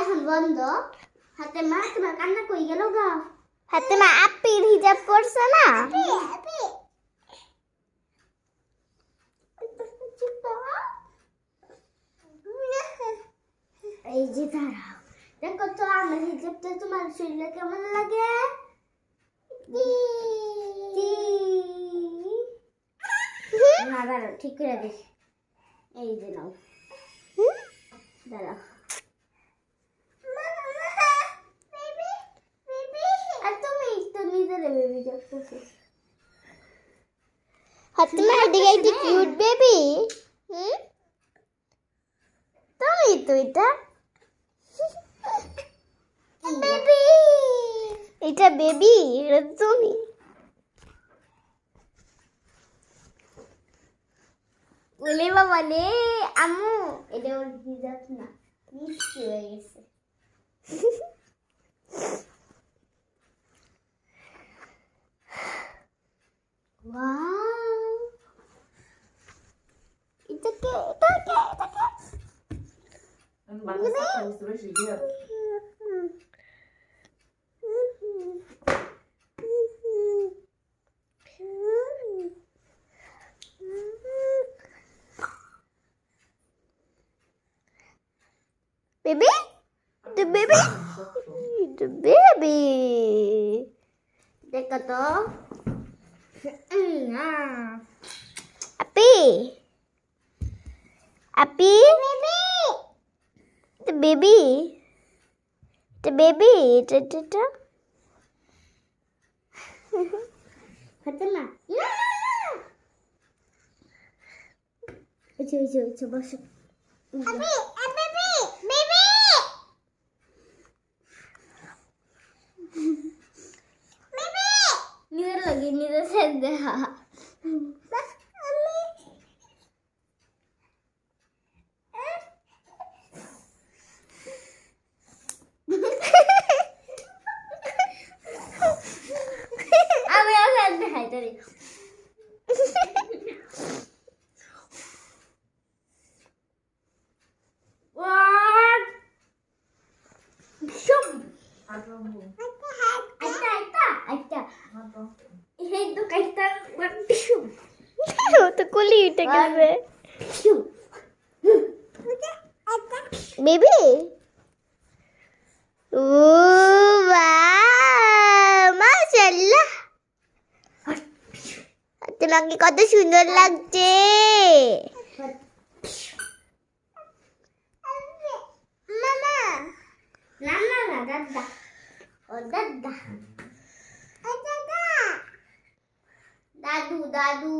এখন বন্ধ। হাতে মা তোমার কান্না কই গেল গা? হাতে মা আপির হিজাব পরছে না? এই যে দাঁড়াও। দেখো তো আমার হিজাবটা তোমার শরীরে কেমন লাগে। ঠিক করে দিস এই যে নাও। দাঁড়াও। বেবি দেখতেছো হাতে এদিকে একটু কিউট বেবি হুম? তুমি তো এটা। বেবি এটা বেবি এটা তুমি। বলে বাবা রে আম্মু। এটা ওর হিজাব না। মিষ্টি হয়ে গেছে। Там срочно нет. Baby? The baby? The baby. Take a dog. api, Baby. The baby. The baby. Da, da, da. Fatela. No, no, no. Ucu, ucu, ucu, masuk. Abi, e, baby, baby. baby. Ini lagi, ini sedih. Baby ও মাশাআল্লাহ তোমাকে কত সুন্দর লাগছে। ودده ودده دادو دادو.